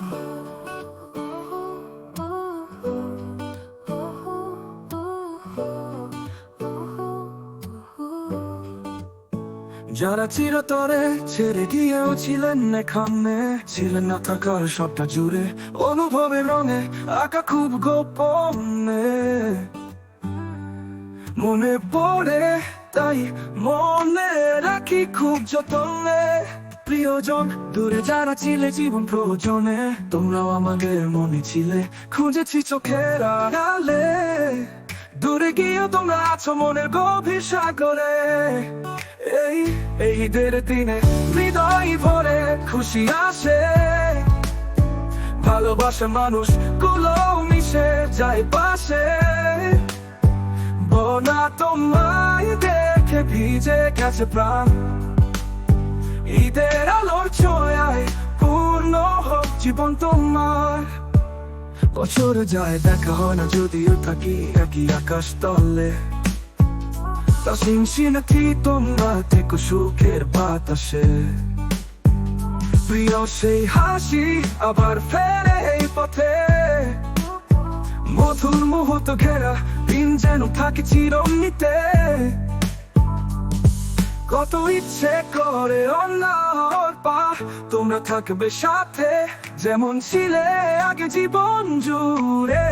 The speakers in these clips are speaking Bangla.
যারা চিরতরে ছেড়ে গিয়েও ছিলেন এখানে, ছিলেন না থাকার সবটা জুড়ে, অনুভবের রঙে, আঁকা খুব গোপনে। মনে পড়ে, তাই মনে রাখি খুব যতনে। প্রিয়জন, দূরে যারা ছিলে জীবন প্রয়োজনে, তোমরাও আমাদের মনে ছিলে, খুঁজেছি চোখের আড়ালে। দূরে গিয়েও তোমরা আছো মনের গভীর সাগরে। এই এই ঈদের দিনে হৃদয় ভরে খুশি আসে। ভালোবাসা মানুষগুলো মিশে যায় পাশে। বোনা তোমায় দেখে ভিজে গেছে প্রাণ। ঈদের আলোর ছোঁয়ায় পূর্ণ হোক জীবন তোমার। বছর যায়, দেখা হয় না, যদিও থাকি একই আকাশ তলে। তা সিনসিনাটি তোমরা থেকো সুখের বাতাসে। প্রিয় সেই হাসি আবার ফেরে এই পথে। মধুর মুহূর্ত ঘেরা, দিন যেন থাকে চিরমনিতে কত ইচ্ছে করে অন্যর পা, তোমরা থাকবে সাথে, যেমন ছিলে আগে জীবন জুড়ে।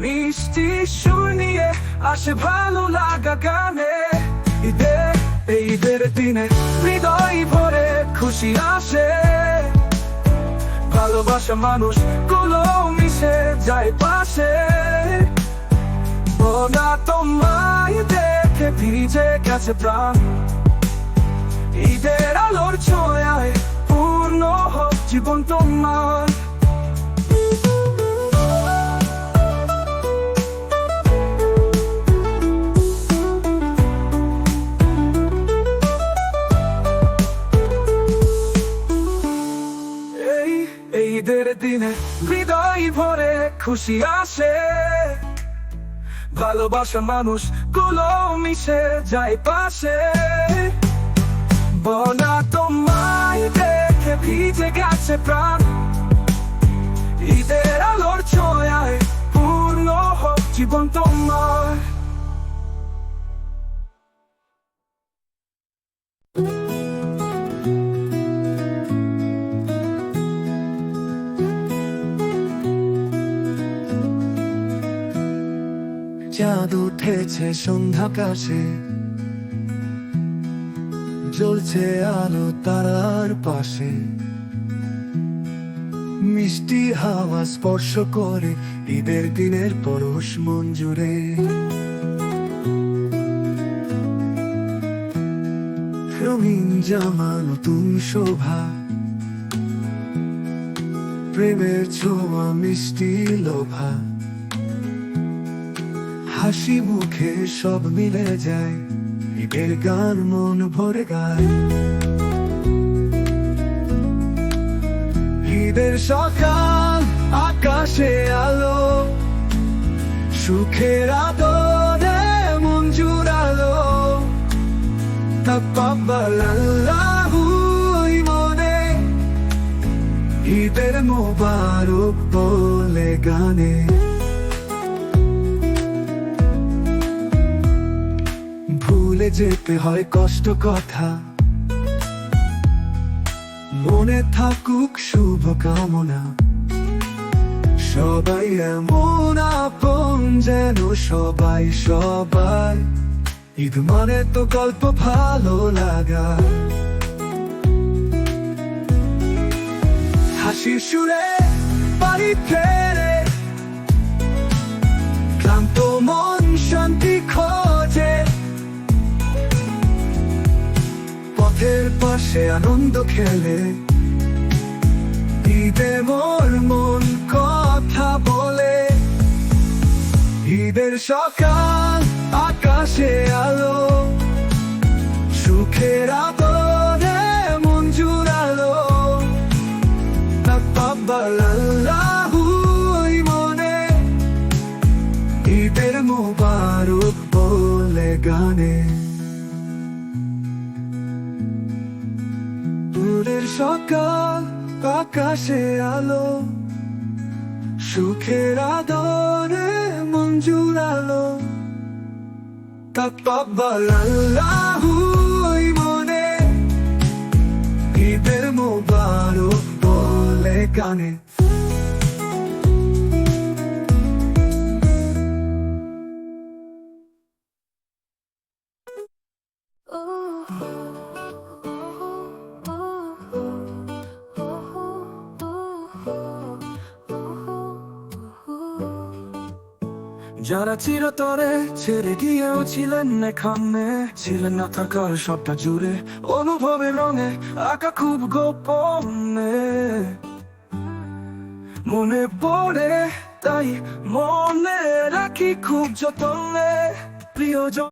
মিষ্টি শুনিয়ে আসে ভালো লাগা গানে। ঈদের, এই ঈদের দিনে হৃদয় ভরে খুশি আসে। ভালোবাসা মানুষগুলো মিশে যায় পাশে। বোনা দেখে ভিজে গেছে প্রাণ। ঈদের আলোর ছোঁয়ায় পূর্ণ হোক জীবন তোমার। ঈদের দিনে হৃদয় ভরে খুশি আসে। ভালোবাসা মানুষগুলো মিশে যায় পাশে। বনা তোমায় দেখে ভিজে গেছে প্রাণ। ঈদের আলোর ছোঁয়ায় পূর্ণ হোক জীবন তোমার চাঁদ উঠেছে সন্ধ্যাকাশে। জ্বলছে আলো তারার পাশে। মিষ্টি হাওয়া স্পর্শ করে ঈদের দিনের পরশ মঞ্জুরে রঙিন জামা, নতুন শোভা। প্রেমের ছোঁয়া, মিষ্টি লোভা। হাসি মুখে সব মিলে যায়, ঈদের গান মন ভরে গায়। ঈদের সকাল, আকাশে আলো, সুখের আদরে মন জুড়ালো। তাপ্পাল্লাহুই মনে, ঈদের মোবারক বলে গানে। যেতে হয় কষ্ট কথা। মনে থাকুক শুভ কামনা। সবাই এমন আপন যেন সবাই সবাই। ঈদ মানে তো গল্প ভালো লাগা। হাসি সুরে বাড়ি পাশে আনন্দ খেলে। ঈদে মোর মন কথা বলে। ঈদের সকাল, আকাশে আলো। সুখের আদরে মন জুড়ালো। মনে। ঈদের মোবারক বলে গানে। সকাল আকাশে আলো সুখের আদরে মঞ্জুর আলো তাকব্বাল আল্লাহু মনে ঈদের মোবারক বলে গানে যারা চিরতরে ছেড়ে গিয়েও ছিলেন এখানে, ছিলেন না থাকার সবটা জুড়ে, অনুভবের রঙে, আঁকা খুব গোপনে। মনে পড়ে, তাই মনে রাখি খুব যতনে। প্রিয়জন